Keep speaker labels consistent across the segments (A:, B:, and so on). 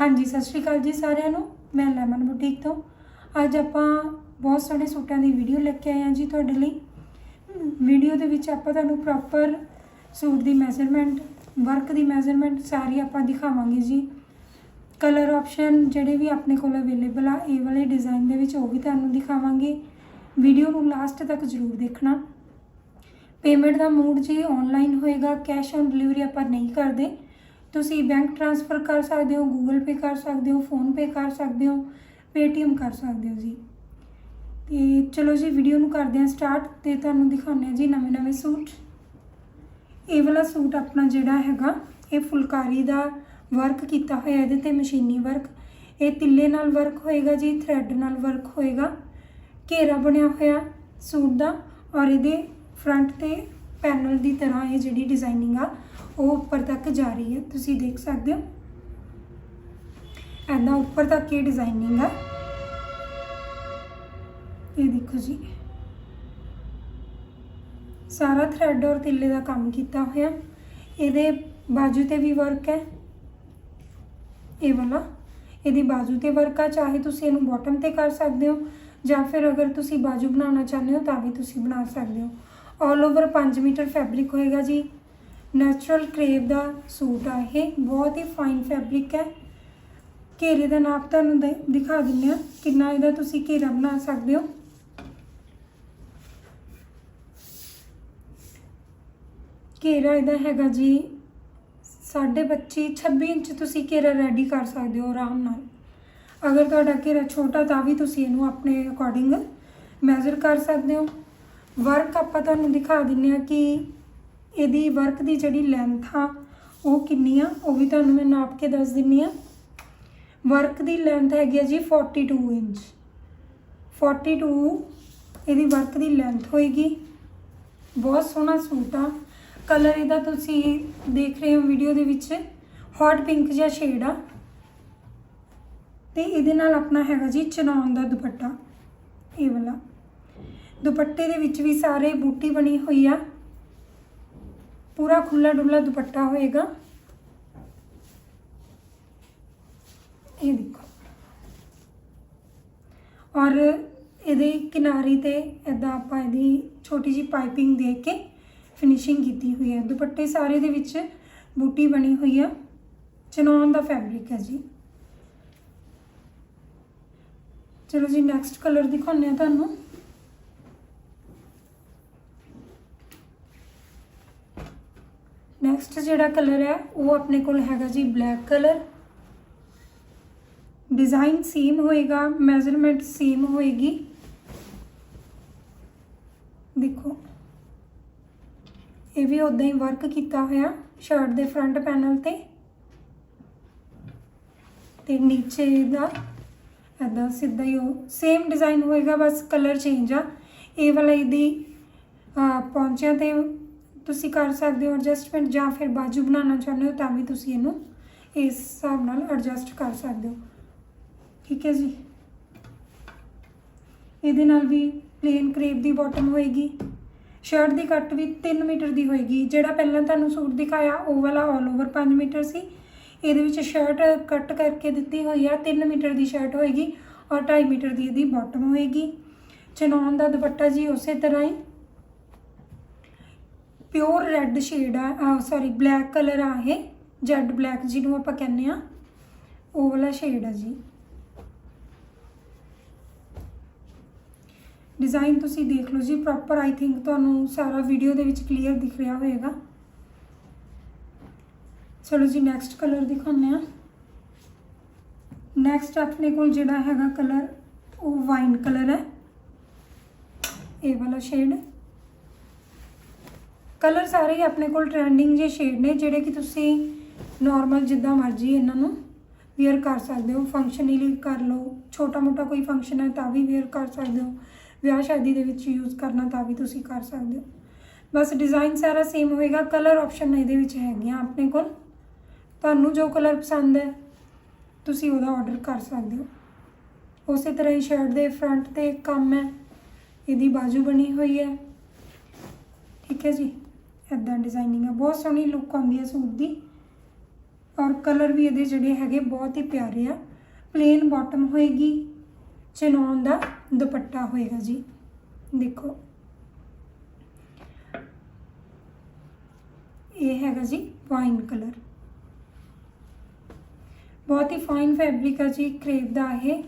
A: ਹਾਂਜੀ, ਸਤਿ ਸ਼੍ਰੀ ਅਕਾਲ ਜੀ ਸਾਰਿਆਂ ਨੂੰ। ਮੈਂ ਲੈਮਨ ਬੁਟੀਕ ਤੋਂ। ਅੱਜ ਆਪਾਂ ਬਹੁਤ ਸੋਹਣੇ ਸੂਟਾਂ ਦੀ ਵੀਡੀਓ ਲੈ ਕੇ ਆਏ ਹਾਂ ਜੀ ਤੁਹਾਡੇ ਲਈ। ਵੀਡੀਓ ਦੇ ਵਿੱਚ ਆਪਾਂ ਤੁਹਾਨੂੰ ਪ੍ਰੋਪਰ ਸੂਟ ਦੀ ਮੈਜ਼ਰਮੈਂਟ ਵਰਕ ਦੀ ਮੈਜ਼ਰਮੈਂਟ ਸਾਰੀ ਆਪਾਂ ਦਿਖਾਵਾਂਗੇ ਜੀ। ਕਲਰ ਆਪਸ਼ਨ ਜਿਹੜੇ ਵੀ ਆਪਣੇ ਕੋਲ ਅਵੇਲੇਬਲ ਆ, ਇਹ ਵਾਲੇ ਡਿਜ਼ਾਈਨ ਦੇ ਵਿੱਚ ਉਹ ਵੀ ਤੁਹਾਨੂੰ ਦਿਖਾਵਾਂਗੇ। ਵੀਡੀਓ ਨੂੰ ਲਾਸਟ ਤੱਕ ਜ਼ਰੂਰ ਦੇਖਣਾ। ਪੇਮੈਂਟ ਦਾ ਮੂਡ ਜੀ ਆਨਲਾਈਨ ਹੋਏਗਾ ਕੈਸ਼ ਔਨ ਡਿਲੀਵਰੀ ਆਪਾਂ ਨਹੀਂ ਕਰਦੇ। ਤੁਸੀਂ ਬੈਂਕ ਟ੍ਰਾਂਸਫਰ ਕਰ ਸਕਦੇ ਹੋ ਗੂਗਲ ਪੇ ਕਰ ਸਕਦੇ ਹੋ ਫੋਨ ਪੇ ਕਰ ਸਕਦੇ ਹੋ ਪੇਟੀਐਮ ਕਰ ਸਕਦੇ ਹੋ ਜੀ। ਤੇ ਚਲੋ ਜੀ ਵੀਡੀਓ ਨੂੰ ਕਰਦੇ ਹਾਂ ਸਟਾਰਟ ਤੇ ਤੁਹਾਨੂੰ ਦਿਖਾਉਂਦੇ ਹਾਂ ਜੀ ਨਵੇਂ ਨਵੇਂ ਸੂਟ। ਇਹ ਵਾਲਾ ਸੂਟ ਆਪਣਾ ਜਿਹੜਾ ਹੈਗਾ, ਇਹ ਫੁਲਕਾਰੀ ਦਾ ਵਰਕ ਕੀਤਾ ਹੋਇਆ, ਇਹਦੇ ਤੇ ਮਸ਼ੀਨੀ ਵਰਕ ਇਹ ਤਿੱਲੇ ਨਾਲ ਵਰਕ ਹੋਏਗਾ ਜੀ ਥ੍ਰੈਡ ਨਾਲ ਵਰਕ ਹੋਏਗਾ। ਘੇਰਾ ਬਣਿਆ ਹੋਇਆ ਸੂਟ ਦਾ ਔਰ ਇਹਦੇ ਫਰੰਟ ਤੇ ਪੈਨਲ ਦੀ ਤਰ੍ਹਾਂ ਇਹ ਜਿਹੜੀ ਡਿਜ਼ਾਈਨਿੰਗ ਆ ਉਹ ਉੱਪਰ ਤੱਕ ਜਾ ਰਹੀ ਹੈ। ਤੁਸੀਂ ਦੇਖ ਸਕਦੇ ਹੋ। ਐਦਾਂ ਉੱਪਰ ਤੱਕ ਇਹ ਡਿਜ਼ਾਈਨਿੰਗ ਆ ਇਹ ਦੇਖੋ ਜੀ। ਸਾਰਾ ਥਰੈਡ ਔਰ ਤਿੱਲੇ ਦਾ ਕੰਮ ਕੀਤਾ ਹੋਇਆ। ਇਹਦੇ ਬਾਜੂ ਤੇ ਵੀ ਵਰਕ ਹੈ। ਇਹ ਵਾਲਾ। ਇਹਦੀ ਬਾਜੂ ਤੇ ਵਰਕ ਆ, ਚਾਹੇ ਤੁਸੀਂ ਇਹਨੂੰ ਬਾਟਮ ਤੇ ਕਰ ਸਕਦੇ ਹੋ, ਜਾਂ ਫਿਰ ਅਗਰ ਤੁਸੀਂ ਬਾਜੂ ਬਣਾਉਣਾ ਚਾਹੁੰਦੇ ਹੋ, ਤਾਂ ਵੀ ਤੁਸੀਂ ਬਣਾ ਸਕਦੇ ਹੋ। ਆਲ ਓਵਰ 5 ਮੀਟਰ ਫੈਬਰਿਕ ਹੋਏਗਾ ਜੀ। ਨੈਚੁਰਲ ਕਰੇਪ ਦਾ ਸੂਟ ਆ ਇਹ। ਬਹੁਤ ਹੀ ਫਾਈਨ ਫੈਬਰਿਕ ਹੈ। ਘੇਰੇ ਦਾ ਨਾਪ ਤੁਹਾਨੂੰ ਦੇ- ਦਿਖਾ ਦਿੰਦੇ ਆ ਕਿੰਨਾ ਇਹਦਾ ਤੁਸੀਂ ਘੇਰਾ ਬਣਾ ਸਕਦੇ ਹੋ। ਘੇਰਾ ਇਹਦਾ ਹੈਗਾ ਜੀ 25 26 ਇੰਚ ਤੁਸੀਂ ਘੇਰਾ ਰੈਡੀ ਕਰ ਸਕਦੇ ਹੋ ਆਰਾਮ ਨਾਲ। ਅਗਰ ਤੁਹਾਡਾ ਘੇਰਾ ਛੋਟਾ ਤਾਂ ਵੀ ਤੁਸੀਂ ਇਹਨੂੰ ਆਪਣੇ ਅਕੋਰਡਿੰਗ ਮੈਜ਼ਰ ਕਰ ਸਕਦੇ ਹੋ। ਵਰਕ ਆਪਾਂ ਤੁਹਾਨੂੰ ਦਿਖਾ ਦਿੰਨੇ ਆ ਕਿ ਇਹਦੀ ਵਰਕ ਦੀ ਜਿਹੜੀ ਲੈਂਥ ਆ, ਉਹ ਕਿੰਨੀ ਆ? ਉਹ ਵੀ ਤੁਹਾਨੂੰ ਮੈਂ ਨਾਪ ਕੇ ਦੱਸ ਦਿੰਨੀ ਆ। ਵਰਕ ਦੀ ਲੈਂਥ ਹੈਗੀ ਆ ਜੀ 42 ਇੰਚ। 42 ਇਹਦੀ ਵਰਕ ਦੀ ਲੈਂਥ ਹੋਏਗੀ। ਬਹੁਤ ਸੋਹਣਾ ਸੂਟ ਆ। ਕਲਰ ਇਹਦਾ ਤੁਸੀਂ ਦੇਖ ਰਹੇ ਹੋ ਵੀਡੀਓ ਦੇ ਵਿੱਚ। ਹੌਟ ਪਿੰਕ ਜਿਹਾ ਸ਼ੇਡ ਆ। ਤੇ ਇਹਦੇ ਨਾਲ ਆਪਣਾ ਹੈਗਾ ਜੀ ਚਨੌਨ ਦਾ ਦੁਪੱਟਾ। ਇਹ ਵਾਲਾ। ਦੁਪੱਟੇ ਦੇ ਵਿੱਚ ਵੀ ਸਾਰੇ ਬੂਟੀ ਬਣੀ ਹੋਈ ਆ। ਪੂਰਾ ਖੁੱਲਾ ਡੁੱਲਾ ਦੁਪੱਟਾ ਹੋਏਗਾ। ਇਹ ਦੇਖੋ। ਔਰ ਇਹਦੇ ਕਿਨਾਰੀ ਤੇ ਇਦਾਂ ਆਪਾਂ ਇਹਦੀ ਛੋਟੀ ਜੀ ਪਾਈਪਿੰਗ ਦੇ ਕੇ ਫਿਨਿਸ਼ਿੰਗ ਕੀਤੀ ਹੋਈ ਹੈ। ਦੁਪੱਟੇ ਸਾਰੇ ਦੇ ਵਿੱਚ ਬੂਟੀ ਬਣੀ ਹੋਈ ਆ। ਚਨੌਨ ਦਾ ਫੈਬਰਿਕ ਹੈ ਜੀ। ਚਲੋ ਜੀ ਨੈਕਸਟ ਕਲਰ ਦਿਖਾਉਂਦੇ ਆ ਤੁਹਾਨੂੰ। ਨੈਕਸਟ ਜਿਹੜਾ ਕਲਰ ਹੈ ਉਹ ਆਪਣੇ ਕੋਲ ਹੈਗਾ ਜੀ ਬਲੈਕ ਕਲਰ ਡਿਜ਼ਾਈਨ ਸੇਮ ਹੋਏਗਾ ਮੈਜ਼ਰਮੈਂਟ ਸੇਮ ਹੋਏਗੀ। ਦੇਖੋ ਇਹ ਵੀ ਉਦਾਂ ਹੀ ਵਰਕ ਕੀਤਾ ਹੋਇਆ ਸ਼ਰਟ ਦੇ ਫਰੰਟ ਪੈਨਲ ਤੇ। ਤੇ ਨੀਚੇ ਦਾ ਐਦਾਂ ਸਿੱਧਾ ਹੀ ਉਹ ਸੇਮ ਡਿਜ਼ਾਈਨ ਹੋਏਗਾ ਬਸ ਕਲਰ ਚੇਂਜ ਆ। ਇਹ ਵਾਲਾ ਇਹਦੀ ਅਹ, ਪੌਂਚਿਆਂ ਤੇ ਤੁਸੀਂ ਕਰ ਸਕਦੇ ਹੋ ਐਡਜਸਟਮੈਂਟ ਜਾਂ ਫਿਰ ਬਾਜੂ ਬਣਾਉਣਾ ਚਾਹੁੰਦੇ ਹੋ ਤਾਂ ਵੀ ਤੁਸੀਂ ਇਹਨੂੰ ਇਸ ਹਿਸਾਬ ਨਾਲ ਐਡਜਸਟ ਕਰ ਸਕਦੇ ਹੋ। ਠੀਕ ਹੈ ਜੀ? ਇਹਦੇ ਨਾਲ ਵੀ ਪਲੇਨ ਕਰੇਪ ਦੀ ਬਾਟਮ ਹੋਏਗੀ। ਸ਼ਰਟ ਦੀ ਕੱਟ ਵੀ 3 ਮੀਟਰ ਦੀ ਹੋਏਗੀ। ਜਿਹੜਾ ਪਹਿਲਾਂ ਤੁਹਾਨੂੰ ਸੂਟ ਦਿਖਾਇਆ, ਉਹ ਵਾਲਾ ਆਲ ਓਵਰ 5 ਮੀਟਰ ਸੀ। ਇਹਦੇ ਵਿੱਚ ਸ਼ਰਟ ਕੱਟ ਕਰਕੇ ਦਿੱਤੀ ਹੋਈ ਆ 3 ਮੀਟਰ ਦੀ ਸ਼ਰਟ ਹੋਏਗੀ ਔਰ 2.5 ਮੀਟਰ ਦੀ ਇਹਦੀ ਬਾਟਮ ਹੋਏਗੀ। ਚਨੌਨ ਦਾ ਦੁਪੱਟਾ ਜੀ ਉਸੇ ਤਰ੍ਹਾਂ ਹੀ। ਪਿਓਰ ਰੈੱਡ ਸ਼ੇਡ ਆ ਸੌਰੀ ਬਲੈਕ ਕਲਰ ਆ ਇਹ ਜੈਡ ਬਲੈਕ ਜਿਹਨੂੰ ਆਪਾਂ ਕਹਿੰਦੇ ਆ ਉਹ ਵਾਲਾ ਸ਼ੇਡ ਆ ਜੀ। ਡਿਜ਼ਾਈਨ ਤੁਸੀਂ ਦੇਖ ਲਓ ਜੀ ਪ੍ਰੋਪਰ ਆਈ ਥਿੰਕ ਤੁਹਾਨੂੰ ਸਾਰਾ ਵੀਡੀਓ ਦੇ ਵਿੱਚ ਕਲੀਅਰ ਦਿਖ ਰਿਹਾ ਹੋਵੇਗਾ। ਚਲੋ ਜੀ ਨੈਕਸਟ ਕਲਰ ਦਿਖਾਉਂਦੇ ਆ ਨੈਕਸਟ ਆਪਣੇ ਕੋਲ ਜਿਹੜਾ ਹੈਗਾ ਕਲਰ ਉਹ ਵਾਈਨ ਕਲਰ ਹੈ। ਇਹ ਵਾਲਾ ਸ਼ੇਡ ਕਲਰ ਸਾਰੇ ਹੀ ਆਪਣੇ ਕੋਲ ਟ੍ਰੈਂਡਿੰਗ ਜੇ ਸ਼ੇਡ ਨੇ, ਜਿਹੜੇ ਕਿ ਤੁਸੀਂ ਨਾਰਮਲ ਜਿੱਦਾਂ ਮਰਜ਼ੀ ਇਹਨਾਂ ਨੂੰ ਵੇਅਰ ਕਰ ਸਕਦੇ ਹੋ। ਫੰਕਸ਼ਨਲੀ ਕਰ ਲਓ। ਛੋਟਾ ਮੋਟਾ ਕੋਈ ਫੰਕਸ਼ਨ ਹੈ ਤਾਂ ਵੀ ਵੇਅਰ ਕਰ ਸਕਦੇ ਹੋ। ਵਿਆਹ ਸ਼ਾਦੀ ਦੇ ਵਿੱਚ ਯੂਜ਼ ਕਰਨਾ ਤਾਂ ਵੀ ਤੁਸੀਂ ਕਰ ਸਕਦੇ ਹੋ। ਬਸ ਡਿਜ਼ਾਈਨ ਸਾਰਾ ਸੇਮ ਹੋਏਗਾ। ਕਲਰ ਆਪਸ਼ਨ ਇਹਦੇ ਵਿੱਚ ਹੈਗੀਆਂ ਆਪਣੇ ਕੋਲ। ਤੁਹਾਨੂੰ ਜੋ ਕਲਰ ਪਸੰਦ ਹੈ, ਤੁਸੀਂ ਉਹਦਾ ਆਰਡਰ ਕਰ ਸਕਦੇ ਹੋ। ਉਸੇ ਤਰ੍ਹਾਂ ਹੀ ਸ਼ਰਟ ਦੇ ਫਰੰਟ ਤੇ ਕੰਮ ਹੈ। ਇਹਦੀ ਬਾਜੂ ਬਣੀ ਹੋਈ ਹੈ। ਠੀਕ ਹੈ ਜੀ। ਇਦਾਂ ਡਿਜ਼ਾਈਨਿੰਗ ਆ, ਬਹੁਤ ਸੋਹਣੀ ਲੁੱਕ ਆਉਂਦੀ ਹੈ ਸੂਟ ਦੀ। ਔਰ ਕਲਰ ਵੀ ਇਹਦੇ ਜਿਹੜੇ ਹੈਗੇ ਬਹੁਤ ਹੀ ਪਿਆਰੇ ਆ। ਪਲੇਨ ਬਾਟਮ ਹੋਏਗੀ ਚਨੌਨ ਦਾ ਦੁਪੱਟਾ ਹੋਏਗਾ ਜੀ। ਦੇਖੋ। ਇਹ ਹੈਗਾ ਜੀ ਵਾਈਨ ਕਲਰ ਬਹੁਤ ਹੀ ਫਾਈਨ ਫੈਬਰਿਕ ਆ ਜੀ ਕ੍ਰੇਪ ਦਾ ਇਹ।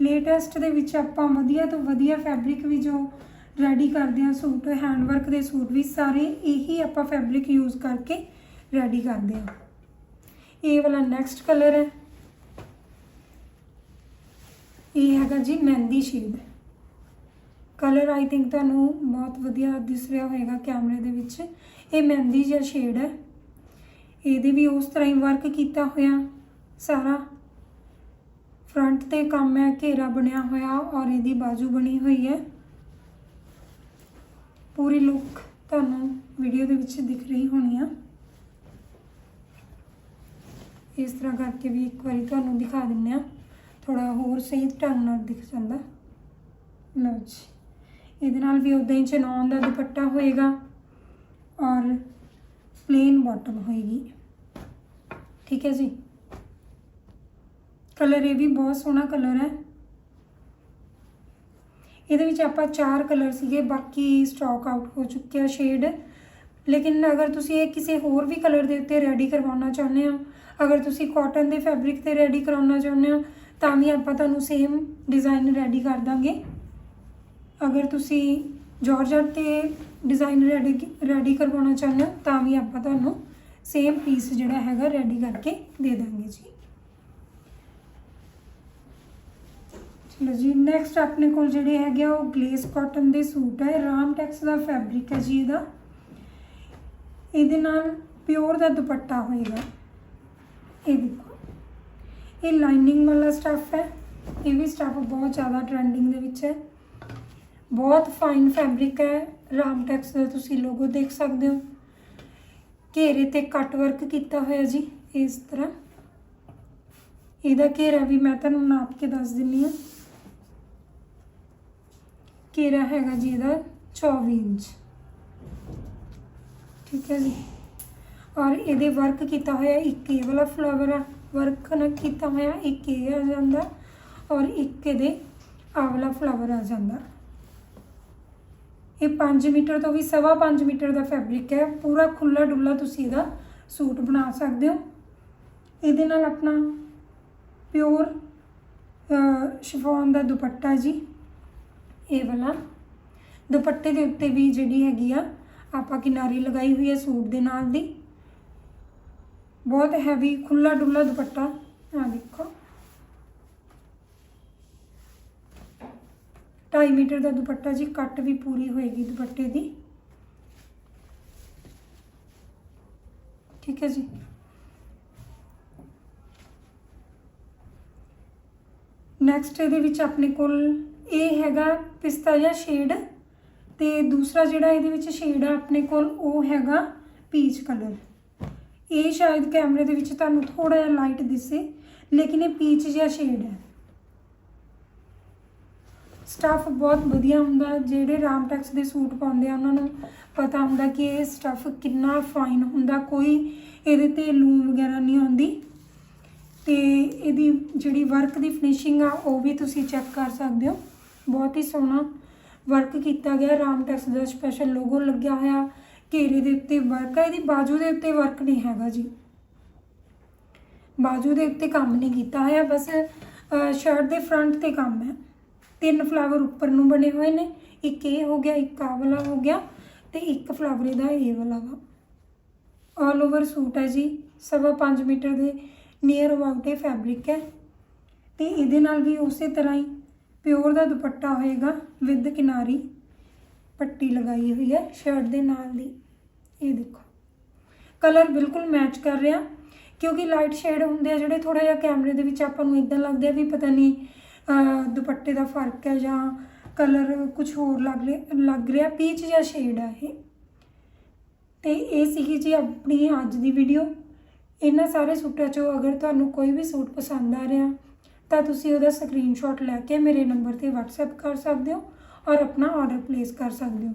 A: ਲੇਟੈਸਟ ਦੇ ਵਿੱਚ ਆਪਾਂ ਵਧੀਆ ਤੋਂ ਵਧੀਆ ਫੈਬਰਿਕ ਵੀ ਜੋ ਰੈਡੀ ਕਰਦੇ ਆ ਸੂਟ ਹੈਂਡ ਵਰਕ ਦੇ ਸੂਟ ਵੀ ਸਾਰੇ ਇਹੀ ਆਪਾਂ ਫੈਬਰਿਕ ਯੂਜ਼ ਕਰਕੇ ਰੈਡੀ ਕਰਦੇ ਆ ਇਹ ਵਾਲਾ ਨੈਕਸਟ ਕਲਰ ਹੈ। ਇਹ ਹੈਗਾ ਜੀ mehndi shade colour I think ਤੁਹਾਨੂੰ ਬਹੁਤ ਵਧੀਆ ਦਿਸ ਰਿਹਾ ਹੋਵੇਗਾ ਕੈਮਰੇ ਦੇ ਵਿੱਚ। ਇਹ ਮਹਿੰਦੀ ਜਿਹਾ ਸ਼ੇਡ ਹੈ। ਇਹਦੇ ਵੀ ਉਸ ਤਰ੍ਹਾਂ ਹੀ ਵਰਕ ਕੀਤਾ ਹੋਇਆ ਸਾਰਾ। ਫਰੰਟ ਤੇ ਕੰਮ ਹੈ, ਘੇਰਾ ਬਣਿਆ ਹੋਇਆ ਔਰ ਇਹਦੀ ਬਾਜੂ ਬਣੀ ਹੋਈ ਹੈ। ਪੂਰੀ ਲੁੱਕ ਤੁਹਾਨੂੰ ਵੀਡੀਓ ਦੇ ਵਿੱਚ ਦਿਖ ਰਹੀ ਹੋਣੀ ਆ। ਇਸ ਤਰ੍ਹਾਂ ਕਰਕੇ ਵੀ ਇੱਕ ਵਾਰੀ ਤੁਹਾਨੂੰ ਦਿਖਾ ਦਿੰਨੇ ਆ। ਥੋੜਾ ਹੋਰ ਸਹੀ ਢੰਗ ਨਾਲ ਦਿਖ ਜਾਂਦਾ। ਲਓ ਜੀ। ਇਹਦੇ ਨਾਲ ਵੀ ਉਦਾਂ ਹੀ ਚਨੌਨ ਦਾ ਦੁਪੱਟਾ ਹੋਏਗਾ ਔਰ ਪਲੇਨ ਬਾਟਮ ਹੋਏਗੀ। ਠੀਕ ਹੈ ਜੀ? ਕਲਰ ਇਹ ਵੀ ਬਹੁਤ ਸੋਹਣਾ ਕਲਰ ਹੈ। ਇਹਦੇ ਵਿੱਚ ਆਪਾਂ ਚਾਰ ਕਲਰ ਸੀਗੇ, ਬਾਕੀ ਸਟਾਕ ਆਊਟ ਹੋ ਚੁੱਕਿਆ ਸ਼ੇਡ ਲੇਕਿਨ ਅਗਰ ਤੁਸੀਂ ਇਹ ਕਿਸੇ ਹੋਰ ਵੀ ਕਲਰ ਦੇ ਉੱਤੇ ਰੈਡੀ ਕਰਵਾਉਣਾ ਚਾਹੁੰਦੇ ਹੋ, ਅਗਰ ਤੁਸੀਂ ਕਾਟਨ ਦੇ ਫੈਬਰਿਕ ਤੇ ਰੈਡੀ ਕਰਾਉਣਾ ਚਾਹੁੰਦੇ ਹੋ, ਤਾਂ ਵੀ ਆਪਾਂ ਤੁਹਾਨੂੰ ਸੇਮ ਡਿਜ਼ਾਈਨ ਰੈਡੀ ਕਰ ਦਾਂਗੇ। ਅਗਰ ਤੁਸੀਂ ਜਾਰਜਟ ਤੇ ਡਿਜ਼ਾਈਨ ਰੈਡੀ ਰੈਡੀ ਕਰਵਾਉਣਾ ਚਾਹੁੰਦੇ ਹੋ, ਤਾਂ ਵੀ ਆਪਾਂ ਤੁਹਾਨੂੰ ਸੇਮ ਪੀਸ ਜਿਹੜਾ ਹੈਗਾ ਰੈਡੀ ਕਰਕੇ ਦੇ ਦਾਂਗੇ ਜੀ। ਚਲੋ ਜੀ ਨੈਕਸਟ ਆਪਣੇ ਕੋਲ ਜਿਹੜੇ ਹੈਗੇ ਆ, ਉਹ ਗਲੇਸ ਕਾਟਨ ਦੇ ਸੂਟ ਹੈ ਰਾਮ ਟੈਕਸ ਦਾ ਫੈਬਰਿਕ ਹੈ ਜੀ ਇਹਦਾ। ਇਹਦੇ ਨਾਲ ਪਿਓਰ ਦਾ ਦੁਪੱਟਾ ਹੋਏਗਾ। ਇਹ ਦੇਖੋ, ਇਹ ਲਾਈਨਿੰਗ ਵਾਲਾ ਸਟੱਫ ਹੈ। ਇਹ ਵੀ ਸਟੱਫ ਬਹੁਤ ਜ਼ਿਆਦਾ ਟ੍ਰੈਂਡਿੰਗ ਦੇ ਵਿੱਚ ਹੈ। ਬਹੁਤ ਫਾਈਨ ਫੈਬਰਿਕ ਹੈ। ਰਾਮ ਟੈਕਸ ਦਾ ਤੁਸੀਂ ਲੋਗੋ ਦੇਖ ਸਕਦੇ ਹੋ। ਘੇਰੇ ਤੇ ਕੱਟ ਵਰਕ ਕੀਤਾ ਹੋਇਆ ਜੀ, ਇਸ ਤਰ੍ਹਾਂ। ਇਹਦਾ ਘੇਰਾ ਵੀ ਮੈਂ ਤੁਹਾਨੂੰ ਨਾਪ ਕੇ ਦੱਸ ਦਿੰਨੀ ਆ ਘੇਰਾ ਹੈਗਾ ਜੀ ਇਹਦਾ 24 ਇੰਚ। ਠੀਕ ਹੈ ਜੀ। ਔਰ ਇਹਦੇ ਵਰਕ ਕੀਤਾ ਹੋਇਆ ਇੱਕ ਇਹ ਵਾਲਾ ਫਲਾਵਰ ਆ। ਵਰਕ ਨਾ ਕੀਤਾ ਹੋਇਆ, ਇੱਕ ਇਹ ਆ ਜਾਂਦਾ ਔਰ ਇੱਕ ਇਹਦੇ ਆ ਵਾਲਾ ਫਲਾਵਰ ਆ ਜਾਂਦਾ। ਇਹ 5 ਮੀਟਰ ਤੋਂ ਵੀ ਸਵਾ 5 ਮੀਟਰ ਦਾ ਫੈਬਰਿਕ ਹੈ। ਪੂਰਾ ਖੁੱਲਾ ਡੁੱਲਾ ਤੁਸੀਂ ਇਹਦਾ ਸੂਟ ਬਣਾ ਸਕਦੇ ਹੋ। ਇਹਦੇ ਨਾਲ ਆਪਣਾ ਪਿਓਰ ਸ਼ਿਫੋਨ ਦਾ ਦੁਪੱਟਾ ਜੀ। ਇਹ ਵਾਲਾ। ਦੁਪੱਟੇ ਦੇ ਉੱਤੇ ਵੀ ਜਿਹੜੀ ਹੈਗੀ ਆ, ਆਪਾਂ ਕਿਨਾਰੀ ਲਗਾਈ ਹੋਈ ਹੈ ਸੂਟ ਦੇ ਨਾਲ ਦੀ। ਬਹੁਤ ਹੈਵੀ ਖੁੱਲਾ ਡੁੱਲਾ ਦੁਪੱਟਾ। ਆ ਦੇਖੋ। 2.5 ਮੀਟਰ ਦਾ ਦੁਪੱਟਾ ਜੀ, ਕੱਟ ਵੀ ਪੂਰੀ ਹੋਏਗੀ ਦੁਪੱਟੇ ਦੀ। ਠੀਕ ਹੈ ਜੀ। ਨੈਕਸਟ ਇਹਦੇ ਵਿੱਚ ਆਪਣੇ ਕੋਲ ਇਹ ਹੈਗਾ ਪਿਸਤਾ ਜਿਹਾ ਸ਼ੇਡ ਤੇ ਦੂਸਰਾ ਜਿਹੜਾ ਇਹਦੇ ਵਿੱਚ ਸ਼ੇਡ ਆ ਆਪਣੇ ਕੋਲ, ਉਹ ਹੈਗਾ ਪੀਚ ਕਲਰ ਇਹ ਸ਼ਾਇਦ ਕੈਮਰੇ ਦੇ ਵਿੱਚ ਤੁਹਾਨੂੰ ਥੋੜਾ ਜਿਹਾ ਲਾਈਟ ਦਿਸੇ, ਲੇਕਿਨ ਇਹ ਪੀਚ ਜਿਹਾ ਸ਼ੇਡ ਹੈ। ਸਟੱਫ ਬਹੁਤ ਵਧੀਆ ਹੁੰਦਾ, ਜਿਹੜੇ ਰਾਮਟੈਕਸ ਦੇ ਸੂਟ ਪਾਉਂਦੇ ਆ, ਉਹਨਾਂ ਨੂੰ ਪਤਾ ਹੁੰਦਾ ਕਿ ਇਹ ਸਟੱਫ ਕਿੰਨਾ ਫਾਈਨ ਹੁੰਦਾ, ਕੋਈ ਇਹਦੇ ਤੇ ਲੂਮ ਵਗੈਰਾ ਨਹੀਂ ਆਉਂਦੀ। ਤੇ ਇਹਦੀ ਜਿਹੜੀ ਵਰਕ ਦੀ ਫਿਨਿਸ਼ਿੰਗ ਆ, ਉਹ ਵੀ ਤੁਸੀਂ ਚੈੱਕ ਕਰ ਸਕਦੇ ਹੋ। ਬਹੁਤ ਹੀ ਸੋਹਣਾ ਵਰਕ ਕੀਤਾ ਗਿਆ। ਰਾਮਟੈਕਸ ਦਾ ਸਪੈਸ਼ਲ ਲੋਗੋ ਲੱਗਿਆ ਹੋਇਆ। ਘੇਰੇ ਦੇ ਉੱਤੇ ਵਰਕ ਹੈ ਇਹਦੀ ਬਾਜੂ ਦੇ ਉੱਤੇ ਵਰਕ ਨਹੀਂ ਹੈਗਾ ਜੀ। ਬਾਜੂ ਦੇ ਉੱਤੇ ਕੰਮ ਨਹੀਂ ਕੀਤਾ ਹੋਇਆ, ਬਸ ਸ਼ਰਟ ਦੇ ਫਰੰਟ ਤੇ ਕੰਮ ਹੈ। ਤਿੰਨ ਫਲਾਵਰ ਉੱਪਰ ਨੂੰ ਬਣੇ ਹੋਏ ਨੇ। ਇੱਕ ਇਹ ਹੋ ਗਿਆ, ਇੱਕ ਆ ਵਾਲਾ ਹੋ ਗਿਆ ਤੇ ਇੱਕ ਫਲਾਵਰ ਇਹਦਾ ਇਹ ਵਾਲਾ ਵਾ। ਆਲ ਓਵਰ ਸੂਟ ਹੈ ਜੀ। ਸਵਾ 5 ਮੀਟਰ ਦੇ ਨੀਅਰ ਅਬਾਊਟ ਇਹ ਫੈਬਰਿਕ ਹੈ। ਤੇ ਇਹਦੇ ਨਾਲ ਵੀ ਉਸੇ ਤਰ੍ਹਾਂ ਹੀ ਪਿਓਰ ਦਾ ਦੁਪੱਟਾ ਹੋਏਗਾ ਵਿਦ ਕਿਨਾਰੀ, ਪੱਟੀ ਲਗਾਈ ਹੋਈ ਹੈ ਸ਼ਰਟ ਦੇ ਨਾਲ ਦੀ। ਇਹ ਦੇਖੋ। ਕਲਰ ਬਿਲਕੁਲ ਮੈਚ ਕਰ ਰਿਹਾ, ਕਿਉਂਕਿ ਲਾਈਟ ਸ਼ੇਡ ਹੁੰਦੇ ਆ ਜਿਹੜੇ ਥੋੜਾ ਜਿਹਾ ਕੈਮਰੇ ਦੇ ਵਿੱਚ ਆਪਾਂ ਨੂੰ ਇਦਾਂ ਲੱਗਦੇ ਆ ਵੀ ਪਤਾ ਨਹੀਂ ਦੁਪੱਟੇ ਦਾ ਫ਼ਰਕ ਹੈ ਜਾਂ ਕਲਰ ਕੁਝ ਹੋਰ ਲੱਗ ਰਿਹਾ ਲੱਗ ਰਿਹਾ ਪੀਚ ਜਾਂ ਸ਼ੇਡ ਆ ਇਹ। ਤੇ ਇਹ ਸੀਗੀ ਜੀ ਆਪਣੀ ਅੱਜ ਦੀ ਵੀਡੀਓ ਇਹਨਾਂ ਸਾਰੇ ਸੂਟਾਂ ਚੋਂ ਅਗਰ ਤੁਹਾਨੂੰ ਕੋਈ ਵੀ ਸੂਟ ਪਸੰਦ ਆ ਰਿਹਾ ਤਾਂ ਤੁਸੀਂ ਉਹਦਾ ਸਕਰੀਨਸ਼ਾਟ ਲੈ ਕੇ ਮੇਰੇ ਨੰਬਰ ਤੇ WhatsApp ਕਰ ਸਕਦੇ ਹੋ ਔਰ ਆਪਣਾ ਆਰਡਰ ਪਲੇਸ ਕਰ ਸਕਦੇ ਹੋ।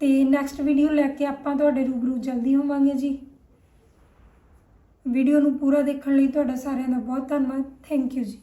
A: ਤੇ ਨੈਕਸਟ ਵੀਡੀਓ ਲੈ ਕੇ ਆਪਾਂ ਤੁਹਾਡੇ ਰੂਬਰੂ ਜਲਦੀ ਹੋਵਾਂਗੇ ਜੀ। ਵੀਡੀਓ ਨੂੰ ਪੂਰਾ ਦੇਖਣ ਲਈ ਤੁਹਾਡਾ ਸਾਰਿਆਂ ਦਾ ਬਹੁਤ ਧੰਨਵਾਦ। ਥੈਂਕ ਯੂ ਜੀ।